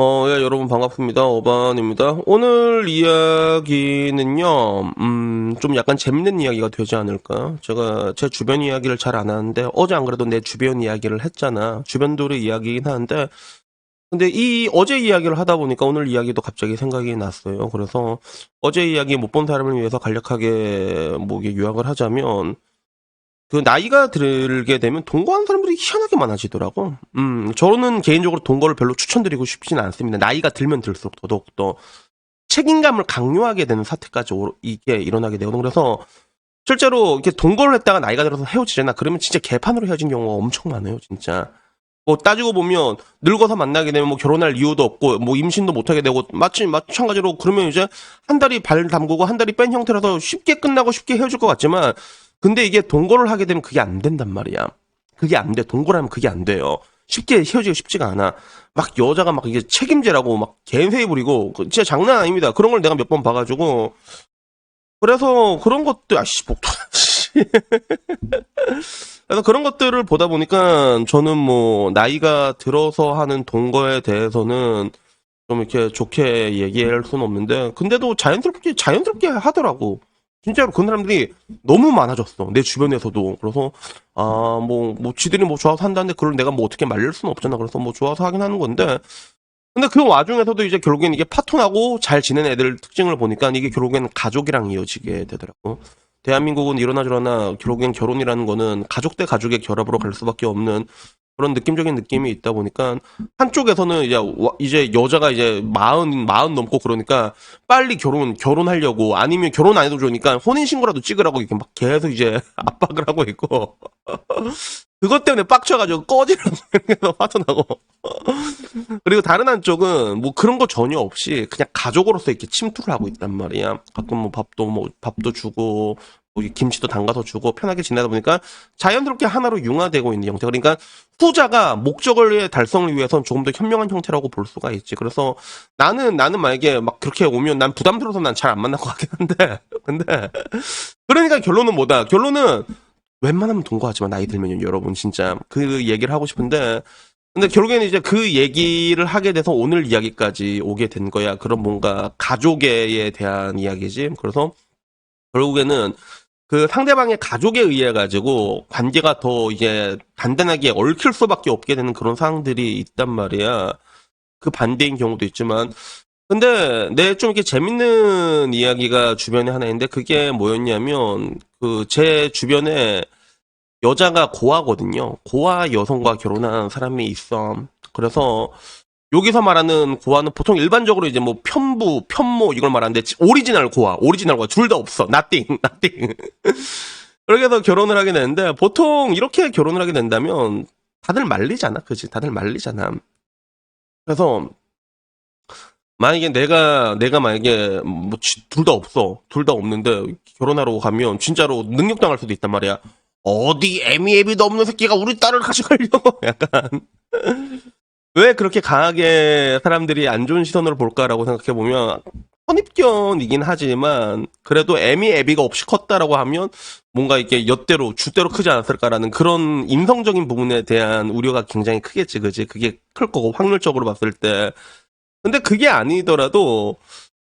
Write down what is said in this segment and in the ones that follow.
어, 예, 여러분 반갑습니다. 어반입니다. 오늘 이야기는요, 음, 좀 약간 재밌는 이야기가 되지 않을까? 제가 제 주변 이야기를 잘 안 하는데, 어제 안 그래도 내 주변 이야기를 했잖아. 주변들의 이야기긴 하는데, 근데 이 어제 이야기를 하다 보니까 오늘 이야기도 갑자기 생각이 났어요. 그래서 어제 이야기 못 본 사람을 위해서 간략하게 뭐 이게 요약을 하자면, 그 나이가 들게 되면 동거하는 사람들이 희한하게 많아지더라고. 음, 저는 개인적으로 동거를 별로 추천드리고 싶지는 않습니다. 나이가 들면 들수록 더더욱 더 책임감을 강요하게 되는 사태까지 오- 이게 일어나게 되거든. 그래서 실제로 이렇게 동거를 했다가 나이가 들어서 헤어지잖아. 그러면 진짜 개판으로 헤어진 경우가 엄청 많아요, 진짜. 뭐 따지고 보면 늙어서 만나게 되면 뭐 결혼할 이유도 없고 뭐 임신도 못하게 되고 마치 마찬가지로 그러면 이제 한 달이 발 담그고 한 달이 뺀 형태라서 쉽게 끝나고 쉽게 헤어질 것 같지만 근데 이게 동거를 하게 되면 그게 안 된단 말이야. 그게 안 돼. 동거라면 그게 안 돼요. 쉽게 헤어지기 쉽지가 않아. 막 여자가 막 이게 책임제라고 막 개회해 부리고 그 진짜 장난 아닙니다. 그런 걸 내가 몇 번 봐가지고 그래서 그런 것들 아씨 복도 씨. 그래서 그런 것들을 보다 보니까 저는 뭐 나이가 들어서 하는 동거에 대해서는 좀 이렇게 좋게 얘기할 수는 없는데 근데도 자연스럽게 자연스럽게 하더라고. 진짜로 그런 사람들이 너무 많아졌어. 내 주변에서도. 그래서, 아, 뭐, 뭐, 지들이 뭐 좋아서 한다는데 그걸 내가 뭐 어떻게 말릴 수는 없잖아. 그래서 뭐 좋아서 하긴 하는 건데. 근데 그 와중에서도 이제 결국엔 이게 파토나고 잘 지내는 애들 특징을 보니까 이게 결국엔 가족이랑 이어지게 되더라고. 대한민국은 이러나 저러나 결국엔 결혼이라는 거는 가족 대 가족의 결합으로 갈 수밖에 없는 그런 느낌적인 느낌이 있다 보니까 한쪽에서는 이제 와- 이제 여자가 이제 마흔 마흔 넘고 그러니까 빨리 결혼 결혼하려고 아니면 결혼 안 해도 좋으니까 혼인 신고라도 찍으라고 이렇게 막 계속 이제 압박을 하고 있고. 그것 때문에 빡쳐가지고 꺼지라고 해서 화도 나고. 그리고 다른 한쪽은 뭐 그런 거 전혀 없이 그냥 가족으로서 이렇게 침투를 하고 있단 말이야. 가끔 뭐 밥도 뭐 밥도 주고 뭐 김치도 담가서 주고 편하게 지내다 보니까 자연스럽게 하나로 융화되고 있는 형태. 그러니까 후자가 목적을 달성을 위해선 조금 더 현명한 형태라고 볼 수가 있지. 그래서 나는 나는 만약에 막 그렇게 오면 난 부담스러워서 난 잘 안 만날 것 같긴 한데. 근데 그러니까 결론은 뭐다? 결론은 웬만하면 동거하지만 나이 들면요 여러분. 진짜 그 얘기를 하고 싶은데. 근데 결국에는 이제 그 얘기를 하게 돼서 오늘 이야기까지 오게 된 거야. 그런 뭔가 가족에 대한 이야기지. 그래서 결국에는 그 상대방의 가족에 의해 가지고 관계가 더 이제 단단하게 얽힐 수밖에 없게 되는 그런 상황들이 있단 말이야. 그 반대인 경우도 있지만 근데 내 좀 이렇게 재밌는 이야기가 주변에 하나 있는데 그게 뭐였냐면 그 제 주변에 여자가 고아거든요. 고아 여성과 결혼한 사람이 있어. 그래서 여기서 말하는 고아는 보통 일반적으로 이제 뭐 편부, 편모 이걸 말하는데 오리지널 고아, 오리지널 고아 둘 다 없어. nothing, nothing. 그렇게 해서 결혼을 하게 되는데 보통 이렇게 결혼을 하게 된다면 다들 말리잖아. 그지? 다들 말리잖아. 그래서 만약에 내가 내가 만약에 뭐 둘 다 없어. 둘 다 없는데 결혼하러 가면 진짜로 능력당할 수도 있단 말이야. 어디 애미애비도 없는 새끼가 우리 딸을 가져가려고 약간 왜 그렇게 강하게 사람들이 안 좋은 시선으로 볼까라고 생각해 보면 선입견이긴 하지만 그래도 애미 애비가 없이 컸다라고 하면 뭔가 이렇게 엿대로 주대로 크지 않았을까라는 그런 인성적인 부분에 대한 우려가 굉장히 크겠지 그지? 그게 클 거고 확률적으로 봤을 때. 근데 그게 아니더라도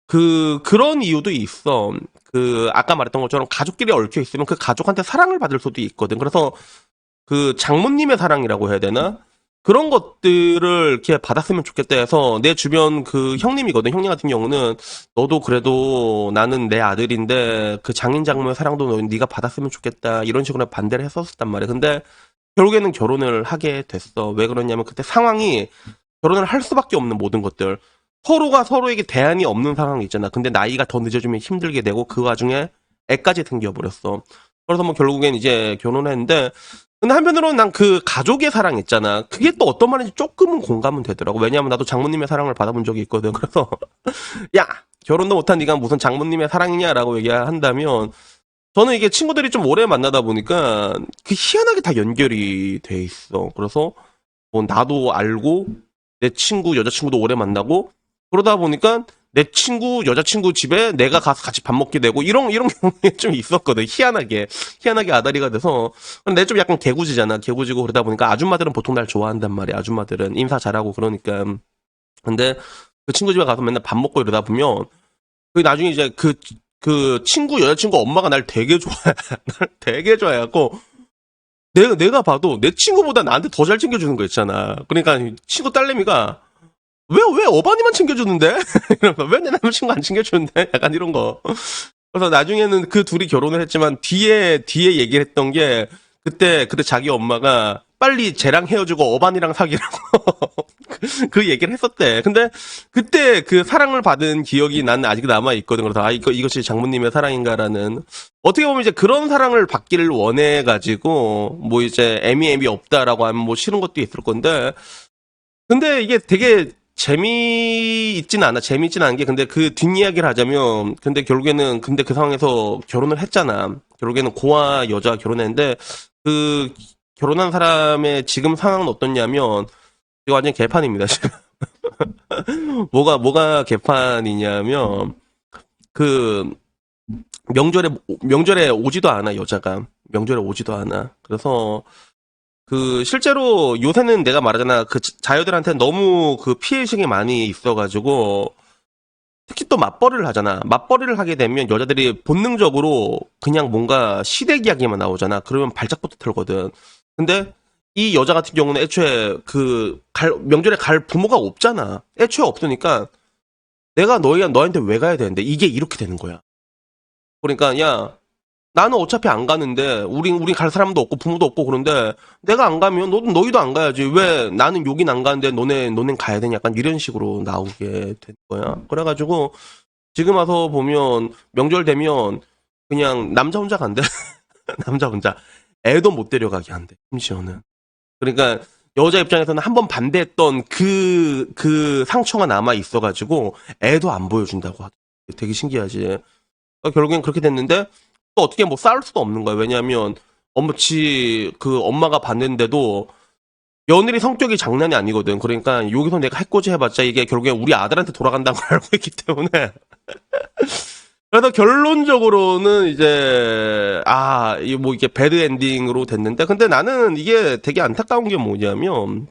그 그런 이유도 있어. 그 아까 말했던 것처럼 가족끼리 얽혀 있으면 그 가족한테 사랑을 받을 수도 있거든. 그래서 그 장모님의 사랑이라고 해야 되나 그런 것들을 이렇게 받았으면 좋겠다 해서 내 주변 그 형님이거든. 형님 같은 경우는 너도 그래도 나는 내 아들인데 그 장인 장모의 사랑도 너- 네가 받았으면 좋겠다. 이런 식으로 반대를 했었단 말이야. 근데 결국에는 결혼을 하게 됐어. 왜 그러냐면 그때 상황이 결혼을 할 수밖에 없는 모든 것들. 서로가 서로에게 대안이 없는 상황이 있잖아. 근데 나이가 더 늦어지면 힘들게 되고 그 와중에 애까지 생겨버렸어. 그래서 뭐 결국엔 이제 결혼했는데 근데 한편으로는 난 그 가족의 사랑 있잖아. 그게 또 어떤 말인지 조금은 공감은 되더라고. 왜냐하면 나도 장모님의 사랑을 받아본 적이 있거든. 그래서 야 결혼도 못한 네가 무슨 장모님의 사랑이냐라고 얘기한다면 저는 이게 친구들이 좀 오래 만나다 보니까 그 희한하게 다 연결이 돼 있어. 그래서 뭐 나도 알고 내 친구 여자친구도 오래 만나고 그러다 보니까 내 친구 여자친구 집에 내가 가서 같이 밥 먹게 되고 이런 이런 경우가 좀 있었거든. 희한하게 희한하게 아다리가 돼서 근데 좀 약간 개구지잖아. 개구지고 그러다 보니까 아줌마들은 보통 날 좋아한단 말이야. 아줌마들은 인사 잘하고 그러니까 근데 그 친구 집에 가서 맨날 밥 먹고 이러다 보면 그 나중에 이제 그 그 친구 여자친구 엄마가 날 되게 좋아해 날 되게 좋아해갖고 내가 내가 봐도 내 친구보다 나한테 더 잘 챙겨주는 거 있잖아 그러니까 친구 딸내미가 왜 왜 어반이만 챙겨주는데? 이러면서 왜내 남자친구 안 챙겨주는데? 약간 이런 거. 그래서 나중에는 그 둘이 결혼을 했지만 뒤에 뒤에 얘기를 했던 게 그때 그때 자기 엄마가 빨리 쟤랑 헤어지고 어반이랑 사귀라고 그- 그 얘기를 했었대. 근데 그때 그 사랑을 받은 기억이 난 아직 남아 있거든. 그래서 아 이거 이것이 장모님의 사랑인가라는. 어떻게 보면 이제 그런 사랑을 받기를 원해 가지고 뭐 이제 애미 애미 없다라고 하면 뭐 싫은 것도 있을 건데. 근데 이게 되게 재미있진 않아. 재미있진 않은 게 근데 그 뒷이야기를 하자면 근데 결국에는 근데 그 상황에서 결혼을 했잖아. 결국에는 고아 여자 결혼했는데 그 결혼한 사람의 지금 상황은 어떻냐면 이거 완전 개판입니다. 지금. 뭐가 뭐가 개판이냐면 그 명절에 명절에 오지도 않아 여자가 명절에 오지도 않아. 그래서 그 실제로 요새는 내가 말하잖아. 그 자녀들한테 너무 그 피해 의식이 많이 있어가지고 특히 또 맞벌이를 하잖아. 맞벌이를 하게 되면 여자들이 본능적으로 그냥 뭔가 시댁 이야기만 나오잖아. 그러면 발작부터 털거든. 근데 이 여자 같은 경우는 애초에 그 갈, 명절에 갈 부모가 없잖아. 애초에 없으니까 내가 너희가 너한테 왜 가야 되는데 이게 이렇게 되는 거야. 그러니까 야 나는 어차피 안 가는데 우리 우리 갈 사람도 없고 부모도 없고 그런데 내가 안 가면 너 너희도 안 가야지. 왜 나는 여긴 안 가는데 너네 너넨 가야 되냐? 약간 이런 식으로 나오게 된 거야. 그래가지고 지금 와서 보면 명절 되면 그냥 남자 혼자 간대. 남자 혼자. 애도 못 데려가게 한대 심지어는. 그러니까 여자 입장에서는 한 번 반대했던 그 그 상처가 남아 있어가지고 애도 안 보여준다고 하더라고 되게 신기하지. 그러니까 결국엔 그렇게 됐는데 또 어떻게 뭐 싸울 수도 없는 거야. 왜냐하면 엄마치 그 엄마가 봤는데도 며느리 성격이 장난이 아니거든. 그러니까 여기서 내가 해코지 해봤자 이게 결국에 우리 아들한테 돌아간다는 걸 알고 있기 때문에. 그래서 결론적으로는 이제 아 뭐 이게 배드 엔딩으로 됐는데 근데 나는 이게 되게 안타까운 게 뭐냐면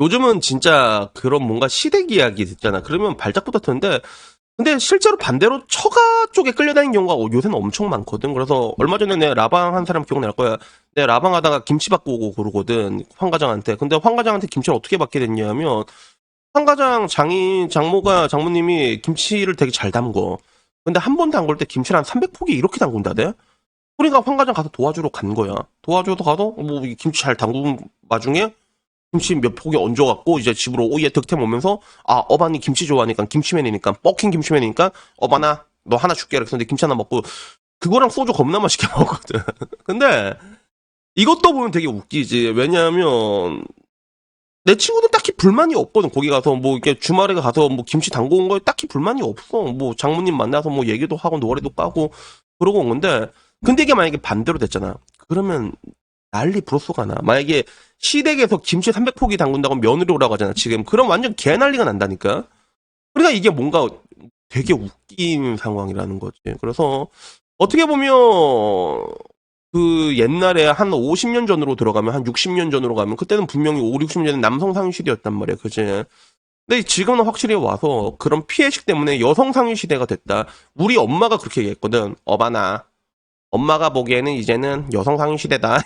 요즘은 진짜 그런 뭔가 시댁 이야기 듣잖아. 그러면 발작부터 트는데 근데 실제로 반대로 처가 쪽에 끌려다니는 경우가 요새는 엄청 많거든. 그래서 얼마 전에 내 라방 한 사람 기억날 거야. 내 라방 하다가 김치 받고 오고 그러거든. 황과장한테. 근데 황과장한테 김치를 어떻게 받게 됐냐면 황과장 장인 장모가 장모님이 김치를 되게 잘 담궈. 근데 한 번 담글 때 김치를 한 300포기 이렇게 담근다대. 그러니까 황과장 가서 도와주러 간 거야. 도와주러 가서 뭐이 김치 잘 담근 와중에 김치 몇 포기 얹어갖고 이제 집으로 오예 득템 오면서 아 어반이 김치 좋아하니까 김치맨이니까 뻑킨 김치맨이니까 어반아 너 하나 줄게. 이렇게 했는데 김치 하나 먹고 그거랑 소주 겁나 맛있게 먹거든. 근데 이것도 보면 되게 웃기지. 왜냐하면 내 친구는 딱히 불만이 없거든 거기 가서. 뭐 이렇게 주말에 가서 뭐 김치 담궈 온 거에 딱히 불만이 없어. 뭐 장모님 만나서 뭐 얘기도 하고 노래도 까고 그러고 온 건데 근데 이게 만약에 반대로 됐잖아. 그러면 난리 브로소가 나 만약에 시댁에서 김치 300포기 담근다고 며느리 오라고 하잖아, 지금. 그럼 완전 개 난리가 난다니까? 그러니까 이게 뭔가 되게 웃긴 상황이라는 거지. 그래서 어떻게 보면 그 옛날에 한 50년 전으로 들어가면 한 60년 전으로 가면 그때는 분명히 5, 60년 전에 남성 상위 시대였단 말이야. 그지? 근데 지금은 확실히 와서 그런 피해식 때문에 여성 상위 시대가 됐다. 우리 엄마가 그렇게 얘기했거든. 어바나. 엄마가 보기에는 이제는 여성 상위 시대다.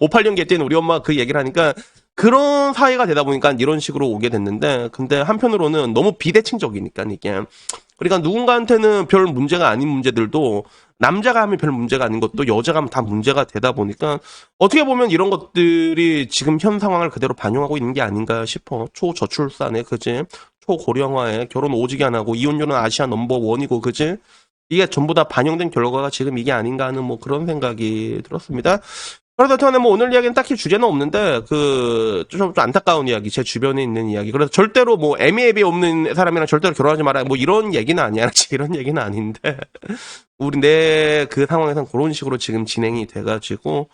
58년 개 때는 우리 엄마가 그 얘기를 하니까 그런 사회가 되다 보니까 이런 식으로 오게 됐는데 근데 한편으로는 너무 비대칭적이니까 이게. 그러니까 누군가한테는 별 문제가 아닌 문제들도 남자가 하면 별 문제가 아닌 것도 여자가 하면 다 문제가 되다 보니까 어떻게 보면 이런 것들이 지금 현 상황을 그대로 반영하고 있는 게 아닌가 싶어. 초저출산에 그지? 초고령화에 결혼 오지게 안 하고 이혼율은 아시아 넘버 원이고 그지 이게 전부 다 반영된 결과가 지금 이게 아닌가 하는 뭐 그런 생각이 들었습니다. 그래서 저는 뭐 오늘 이야기는 딱히 주제는 없는데 그좀 좀 안타까운 이야기 제 주변에 있는 이야기 그래서 절대로 뭐 애미애비 없는 사람이랑 절대로 결혼하지 마라 뭐 이런 얘기는 아니야 이런 얘기는 아닌데 우리 내 그 상황에선 그런 식으로 지금 진행이 돼가지고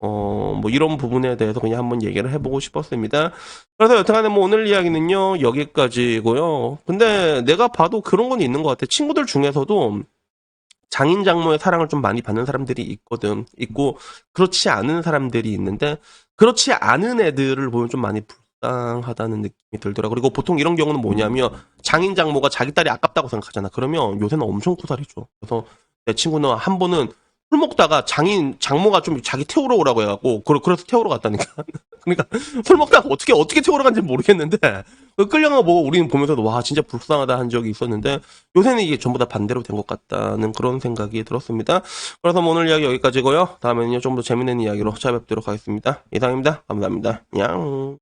어 뭐 이런 부분에 대해서 그냥 한번 얘기를 해보고 싶었습니다. 그래서 여튼간에 뭐 오늘 이야기는요 여기까지고요. 근데 내가 봐도 그런 건 있는 것 같아. 친구들 중에서도 장인 장모의 사랑을 좀 많이 받는 사람들이 있거든. 있고 그렇지 않은 사람들이 있는데 그렇지 않은 애들을 보면 좀 많이 불쌍하다는 느낌이 들더라고. 그리고 보통 이런 경우는 뭐냐면 장인 장모가 자기 딸이 아깝다고 생각하잖아. 그러면 요새는 엄청 쿠살이죠. 그래서 내 친구는 한 번은 술 먹다가 장인 장모가 좀 자기 태우러 오라고 해갖고 그래- 그래서 태우러 갔다니까. 그러니까 술 먹다가 어떻게 어떻게 태우러 간지 모르겠는데 그 끌려간 거 보고 우리는 보면서도 와 진짜 불쌍하다 한 적이 있었는데 요새는 이게 전부 다 반대로 된 것 같다는 그런 생각이 들었습니다. 그래서 뭐 오늘 이야기 여기까지고요. 다음에는요 좀 더 재밌는 이야기로 찾아뵙도록 하겠습니다. 이상입니다. 감사합니다. 냥.